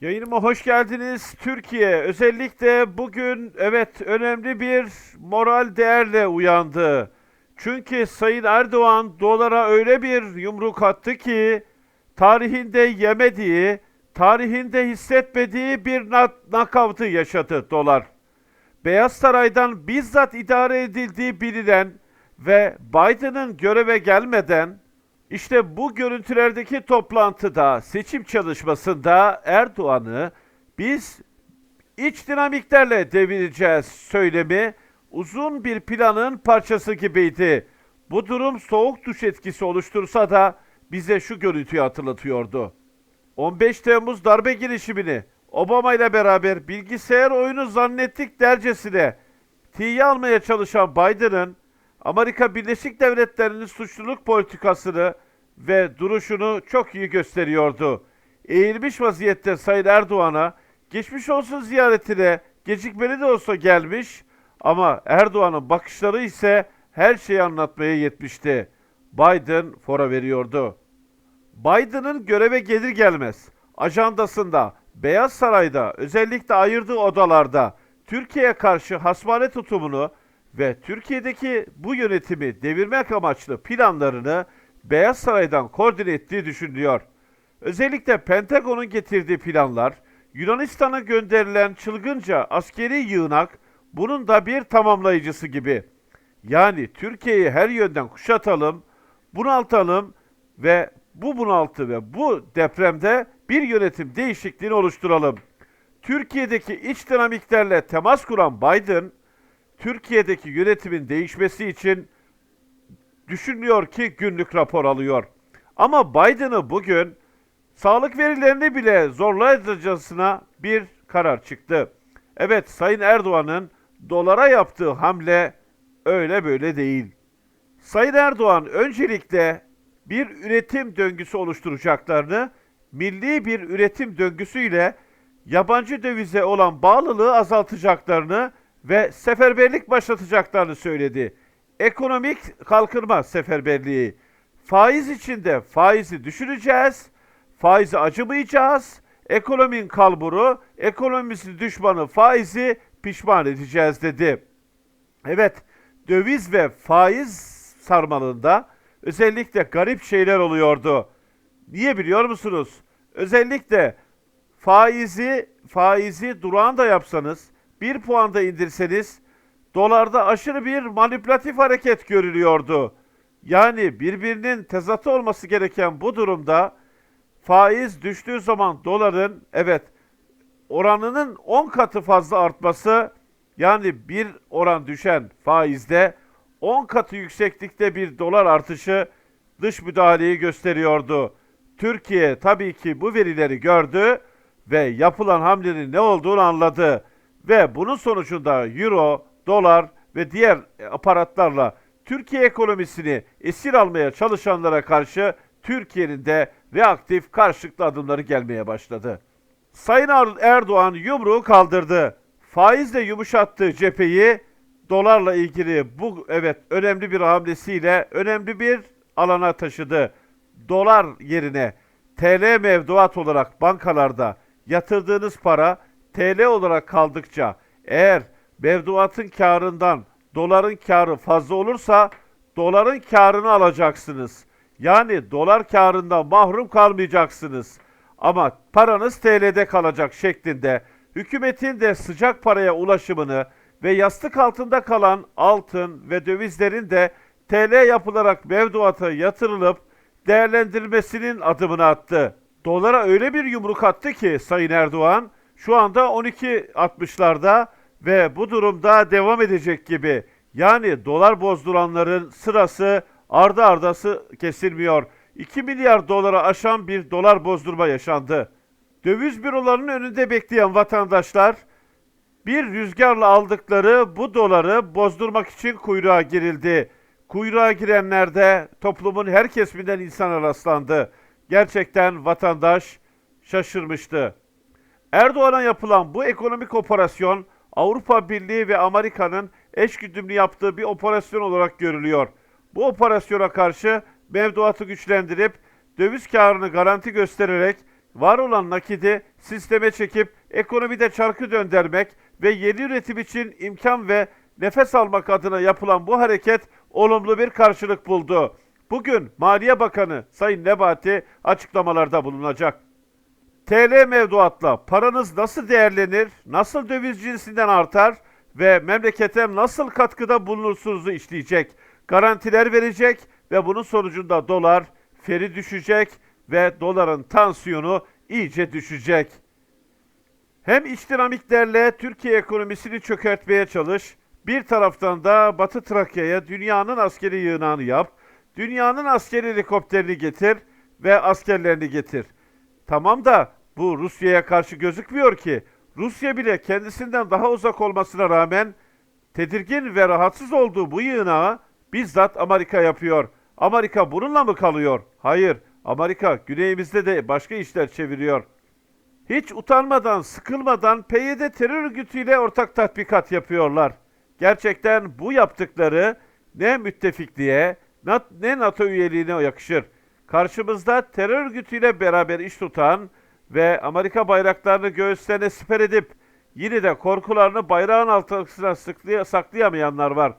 Yayınıma hoş geldiniz Türkiye. Özellikle bugün evet önemli bir moral değerle uyandı. Çünkü Sayın Erdoğan dolara öyle bir yumruk attı ki tarihinde yemediği, tarihinde hissetmediği bir na- nakavtı yaşadı dolar. Beyaz Saray'dan bizzat idare edildiği bilinen ve Biden'ın göreve gelmeden işte bu görüntülerdeki toplantıda, seçim çalışmasında Erdoğan'ı biz iç dinamiklerle devireceğiz söylemi uzun bir planın parçası gibiydi. Bu durum soğuk duş etkisi oluştursa da bize şu görüntüyü hatırlatıyordu. 15 Temmuz darbe girişimini Obama ile beraber bilgisayar oyunu zannettik dercesine tiye almaya çalışan Biden'ın Amerika Birleşik Devletleri'nin suçluluk politikasını ve duruşunu çok iyi gösteriyordu. Eğilmiş vaziyette Sayın Erdoğan'a geçmiş olsun ziyaretine gecikmeli de olsa gelmiş ama Erdoğan'ın bakışları ise her şeyi anlatmaya yetmişti. Biden fora veriyordu. Biden'ın göreve gelir gelmez ajandasında Beyaz Saray'da özellikle ayırdığı odalarda Türkiye'ye karşı hasmane tutumunu ve Türkiye'deki bu yönetimi devirmek amaçlı planlarını Beyaz Saray'dan koordine ettiği düşünülüyor. Özellikle Pentagon'un getirdiği planlar, Yunanistan'a gönderilen çılgınca askeri yığınak bunun da bir tamamlayıcısı gibi. Yani Türkiye'yi her yönden kuşatalım, bunaltalım ve bu bunaltı ve bu depremde bir yönetim değişikliğini oluşturalım. Türkiye'deki iç dinamiklerle temas kuran Biden, Türkiye'deki yönetimin değişmesi için düşünüyor ki günlük rapor alıyor. Ama Biden'ı bugün sağlık verilerini bile zorlayıcısına bir karar çıktı. Evet Sayın Erdoğan'ın dolara yaptığı hamle öyle böyle değil. Sayın Erdoğan öncelikle bir üretim döngüsü oluşturacaklarını, milli bir üretim döngüsüyle yabancı dövize olan bağlılığı azaltacaklarını ve seferberlik başlatacaklarını söyledi. Ekonomik kalkınma seferberliği. Faiz içinde faizi düşüreceğiz, faizi acımayacağız, ekonominin kalburu, ekonomisi düşmanı faizi pişman edeceğiz dedi. Evet, döviz ve faiz sarmalında özellikle garip şeyler oluyordu. Niye biliyor musunuz? Özellikle faizi faizi durağan da yapsanız, bir puan da indirseniz dolarda aşırı bir manipülatif hareket görülüyordu. Yani birbirinin tezatı olması gereken bu durumda faiz düştüğü zaman doların evet oranının 10 katı fazla artması yani bir oran düşen faizde 10 katı yükseklikte bir dolar artışı dış müdahaleyi gösteriyordu. Türkiye tabii ki bu verileri gördü ve yapılan hamlenin ne olduğunu anladı ve bunun sonucunda euro, dolar ve diğer aparatlarla Türkiye ekonomisini esir almaya çalışanlara karşı Türkiye'nin de reaktif karşılıklı adımları gelmeye başladı. Sayın Er- Erdoğan yumruğu kaldırdı. Faizle yumuşattığı cepheyi dolarla ilgili bu evet önemli bir hamlesiyle önemli bir alana taşıdı. Dolar yerine TL mevduat olarak bankalarda yatırdığınız para TL olarak kaldıkça eğer mevduatın karından doların karı fazla olursa doların karını alacaksınız. Yani dolar karından mahrum kalmayacaksınız. Ama paranız TL'de kalacak şeklinde hükümetin de sıcak paraya ulaşımını ve yastık altında kalan altın ve dövizlerin de TL yapılarak mevduata yatırılıp değerlendirilmesinin adımını attı. Dolara öyle bir yumruk attı ki Sayın Erdoğan şu anda 12.60'larda ve bu durumda devam edecek gibi. Yani dolar bozduranların sırası ardı ardası kesilmiyor. 2 milyar dolara aşan bir dolar bozdurma yaşandı. Döviz bürolarının önünde bekleyen vatandaşlar bir rüzgarla aldıkları bu doları bozdurmak için kuyruğa girildi. Kuyruğa girenlerde toplumun her kesiminden insana rastlandı. Gerçekten vatandaş şaşırmıştı. Erdoğan'a yapılan bu ekonomik operasyon Avrupa Birliği ve Amerika'nın eşgüdümlü yaptığı bir operasyon olarak görülüyor. Bu operasyona karşı mevduatı güçlendirip döviz karını garanti göstererek var olan nakidi sisteme çekip ekonomide çarkı döndürmek ve yeni üretim için imkan ve nefes almak adına yapılan bu hareket olumlu bir karşılık buldu. Bugün Maliye Bakanı Sayın Nebati açıklamalarda bulunacak. TL mevduatla paranız nasıl değerlenir, nasıl döviz cinsinden artar ve memlekete nasıl katkıda bulunursunuzu işleyecek, garantiler verecek ve bunun sonucunda dolar feri düşecek ve doların tansiyonu iyice düşecek. Hem iç dinamiklerle Türkiye ekonomisini çökertmeye çalış, bir taraftan da Batı Trakya'ya dünyanın askeri yığınağını yap, dünyanın askeri helikopterini getir ve askerlerini getir. Tamam da bu Rusya'ya karşı gözükmüyor ki. Rusya bile kendisinden daha uzak olmasına rağmen tedirgin ve rahatsız olduğu bu yığınağı bizzat Amerika yapıyor. Amerika bununla mı kalıyor? Hayır. Amerika güneyimizde de başka işler çeviriyor. Hiç utanmadan, sıkılmadan PYD terör örgütüyle ortak tatbikat yapıyorlar. Gerçekten bu yaptıkları ne müttefikliğe ne NATO üyeliğine yakışır. Karşımızda terör örgütüyle beraber iş tutan ve Amerika bayraklarını göğüslerine siper edip yine de korkularını bayrağın altına saklayamayanlar var.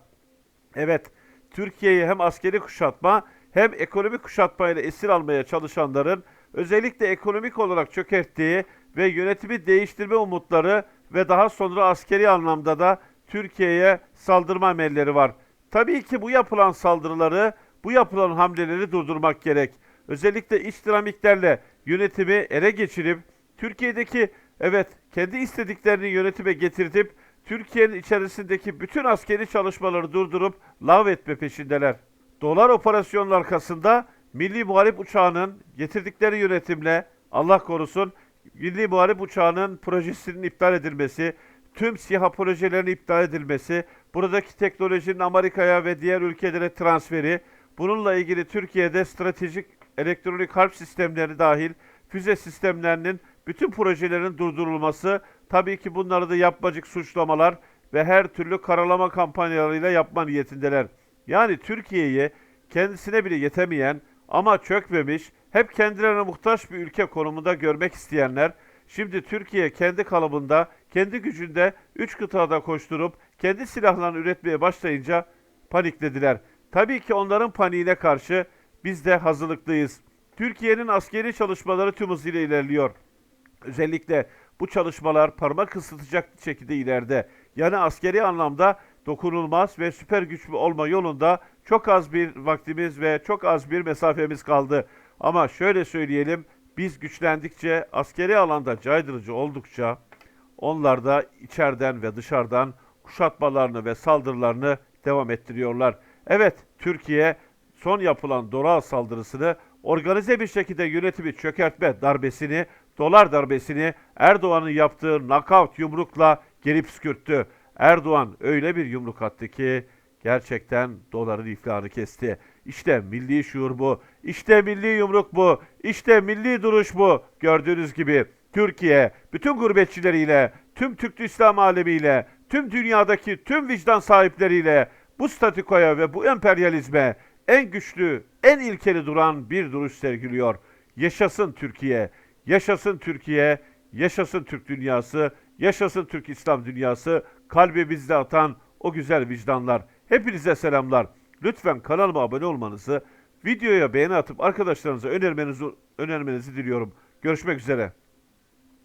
Evet, Türkiye'yi hem askeri kuşatma hem ekonomik kuşatmayla esir almaya çalışanların özellikle ekonomik olarak çökerttiği ve yönetimi değiştirme umutları ve daha sonra askeri anlamda da Türkiye'ye saldırma emelleri var. Tabii ki bu yapılan saldırıları, bu yapılan hamleleri durdurmak gerek. Özellikle iç dinamiklerle yönetimi ele geçirip Türkiye'deki evet kendi istediklerini yönetime getirtip Türkiye'nin içerisindeki bütün askeri çalışmaları durdurup lav etme peşindeler. Dolar operasyonun arkasında Milli Muharip Uçağı'nın getirdikleri yönetimle Allah korusun Milli Muharip Uçağı'nın projesinin iptal edilmesi, tüm SİHA projelerinin iptal edilmesi, buradaki teknolojinin Amerika'ya ve diğer ülkelere transferi, bununla ilgili Türkiye'de stratejik elektronik harp sistemleri dahil füze sistemlerinin bütün projelerin durdurulması, tabii ki bunları da yapmacık suçlamalar ve her türlü karalama kampanyalarıyla yapma niyetindeler. Yani Türkiye'yi kendisine bile yetemeyen ama çökmemiş, hep kendilerine muhtaç bir ülke konumunda görmek isteyenler, şimdi Türkiye kendi kalıbında, kendi gücünde üç kıtada koşturup kendi silahlarını üretmeye başlayınca paniklediler. Tabii ki onların paniğine karşı biz de hazırlıklıyız. Türkiye'nin askeri çalışmaları tüm hızıyla ilerliyor. Özellikle bu çalışmalar parmak ısıtacak şekilde ileride. Yani askeri anlamda dokunulmaz ve süper güçlü olma yolunda çok az bir vaktimiz ve çok az bir mesafemiz kaldı. Ama şöyle söyleyelim, biz güçlendikçe, askeri alanda caydırıcı oldukça onlar da içeriden ve dışarıdan kuşatmalarını ve saldırılarını devam ettiriyorlar. Evet, Türkiye son yapılan dolar saldırısını organize bir şekilde yönetimi çökertme darbesini, dolar darbesini Erdoğan'ın yaptığı knockout yumrukla geri püskürttü. Erdoğan öyle bir yumruk attı ki gerçekten doların iflahını kesti. İşte milli şuur bu. İşte milli yumruk bu. İşte milli duruş bu. Gördüğünüz gibi Türkiye bütün gurbetçileriyle, tüm Türk İslam alemiyle, tüm dünyadaki tüm vicdan sahipleriyle bu statikoya ve bu emperyalizme en güçlü, en ilkeli duran bir duruş sergiliyor. Yaşasın Türkiye, yaşasın Türkiye, yaşasın Türk dünyası, yaşasın Türk İslam dünyası, kalbimizde atan o güzel vicdanlar. Hepinize selamlar. Lütfen kanalıma abone olmanızı, videoya beğeni atıp arkadaşlarınıza önermenizi, önermenizi diliyorum. Görüşmek üzere.